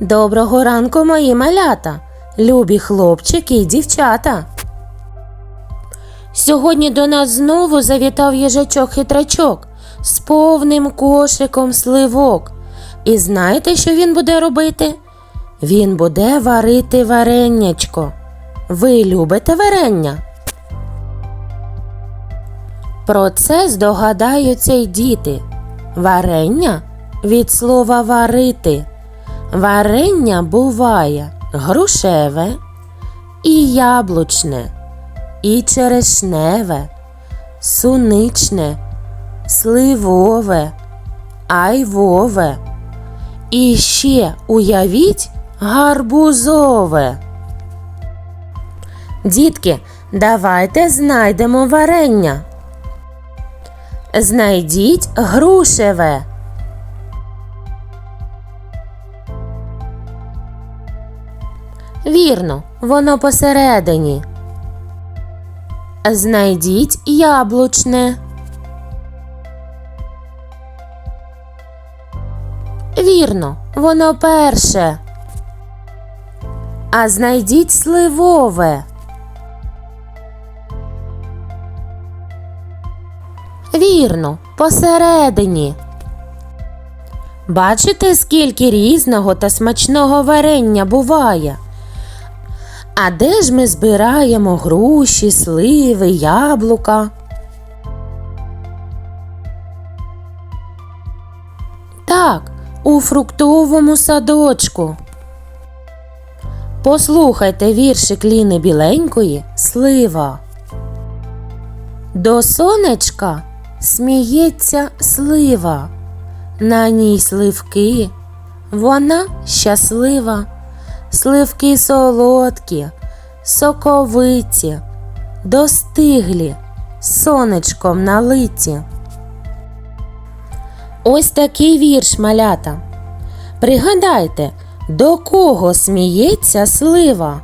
Доброго ранку, мої малята, любі хлопчики і дівчата. Сьогодні до нас знову завітав їжачок-хитрачок з повним кошиком сливок. І знаєте, що він буде робити? Він буде варити вареннячко. Ви любите варення? Про це здогадаються й діти. Варення від слова варити. Варення буває грушеве, і яблучне, і черешневе, суничне, сливове, айвове. І ще уявіть гарбузове. Дітки, давайте знайдемо варення. Знайдіть грушеве. Вірно, воно посередині. Знайдіть яблучне. Вірно, воно перше. А знайдіть сливове. Вірно, посередині. Бачите, скільки різного та смачного варення буває? А де ж ми збираємо груші, сливи, яблука? Так, у фруктовому садочку. Послухайте віршик Ліни Біленької Слива. До сонечка сміється слива, на ній сливки, вона щаслива, сливки солодкі, соковиті, достиглі, сонечком налиті. Ось такий вірш малята. Пригадайте, до кого сміється слива?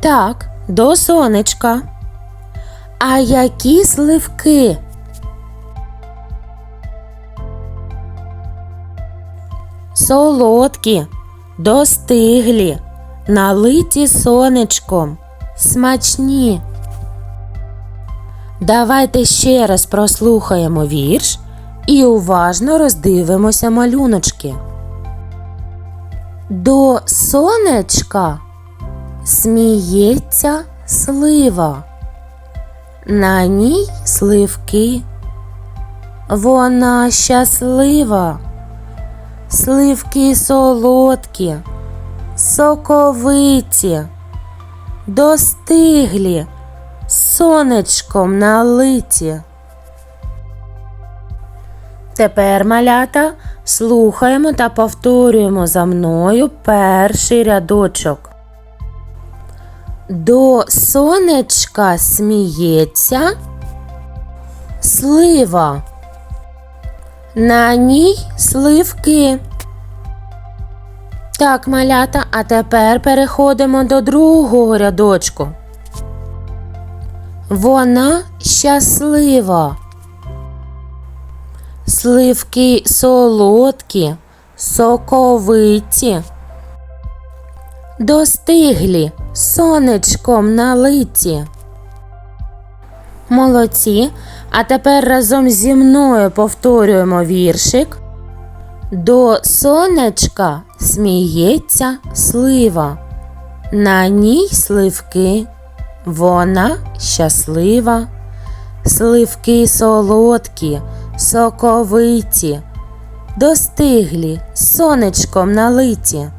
Так, до сонечка. А які сливки? Солодкі, достиглі, налиті сонечком, смачні. Давайте ще раз прослухаємо вірш і уважно роздивимося малюночки. До сонечка сміється слива. На ній сливки. Вона щаслива. Сливки солодкі, соковиті, достиглі, сонечком налиті. Тепер, малята, слухаємо та повторюємо за мною перший рядочок. До сонечка сміється слива. На ній сливки. Так, малята, а тепер переходимо до другого рядочку. Вона щаслива. Сливки солодкі, соковиті, достиглі, сонечком налиті. Молодці. А тепер разом зі мною повторюємо віршик. До сонечка сміється слива. На ній сливки. Вона щаслива. Сливки солодкі, соковиті, достиглі, сонечком налиті.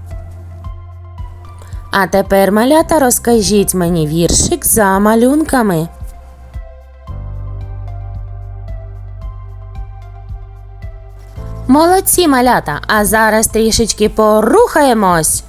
А тепер, малята, розкажіть мені віршик за малюнками. Молодці малята, а зараз трішечки порухаємось.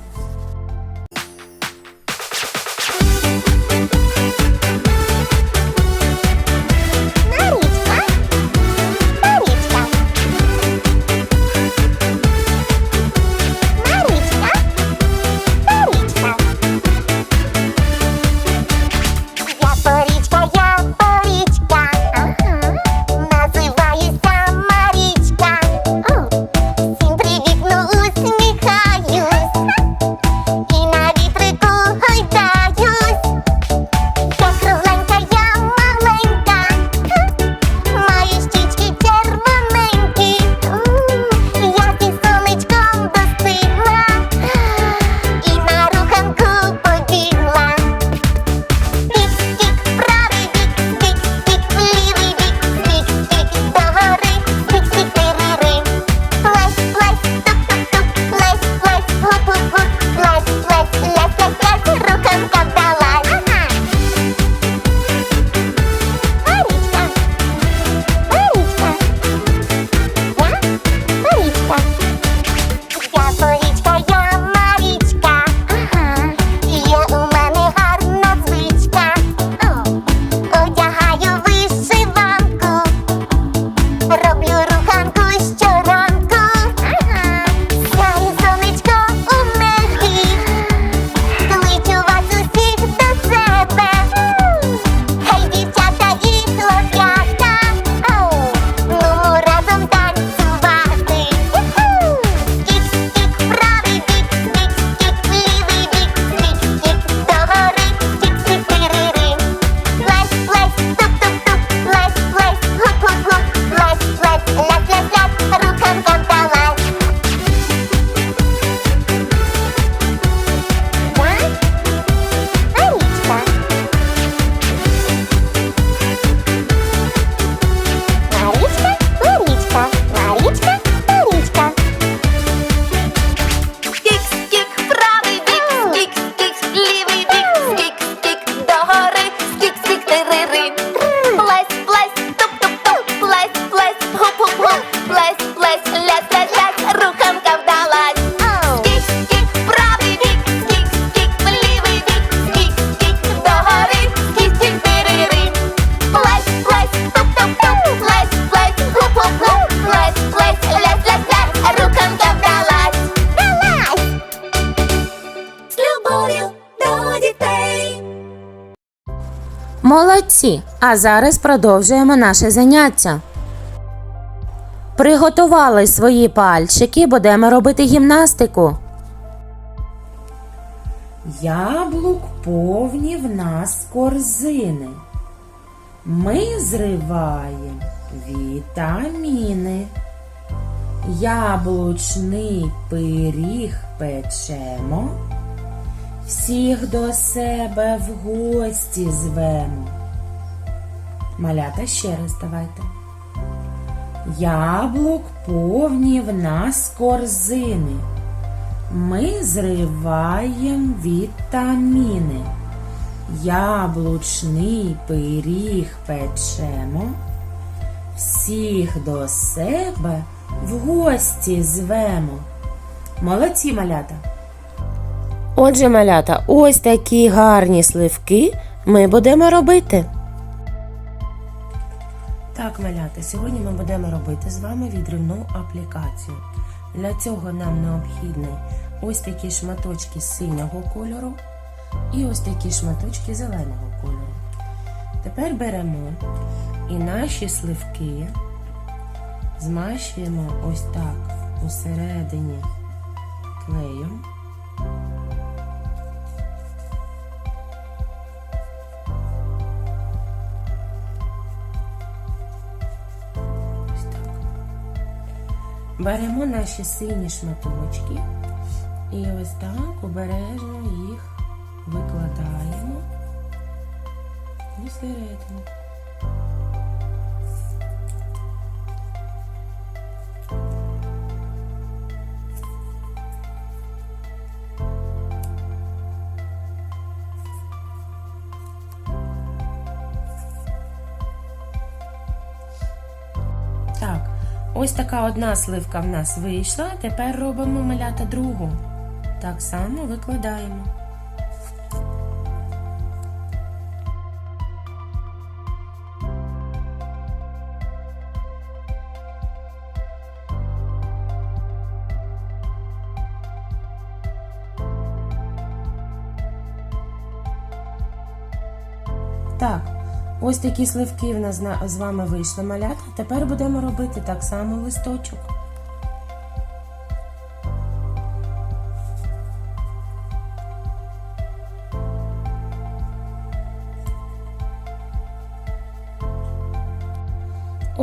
Молодці! А зараз продовжуємо наше заняття. Приготували свої пальчики, будемо робити гімнастику. Яблук повні в нас корзини. Ми зриваємо вітаміни. Яблучний пиріг печемо. Всіх до себе в гості звемо. Малята ще раз давайте. Яблук повні в нас корзини. Ми зриваємо вітаміни. Яблучний пиріг печемо. Всіх до себе в гості звемо. Молодці малята. Отже, малята, ось такі гарні сливки ми будемо робити. Так, малята, сьогодні ми будемо робити з вами відривну аплікацію. Для цього нам необхідні ось такі шматочки синього кольору і ось такі шматочки зеленого кольору. Тепер беремо і наші сливки змащуємо ось так усередині клеєм. Беремо наші сині шматочки і ось так обережно їх викладаємо усередину. Ось така одна сливка в нас вийшла. Тепер робимо малята другу. Так само викладаємо. Так, ось такі сливки в нас з вами вийшли малята. Тепер будемо робити так само листочок.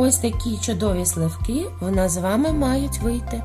Ось такі чудові сливки в нас з вами мають вийти.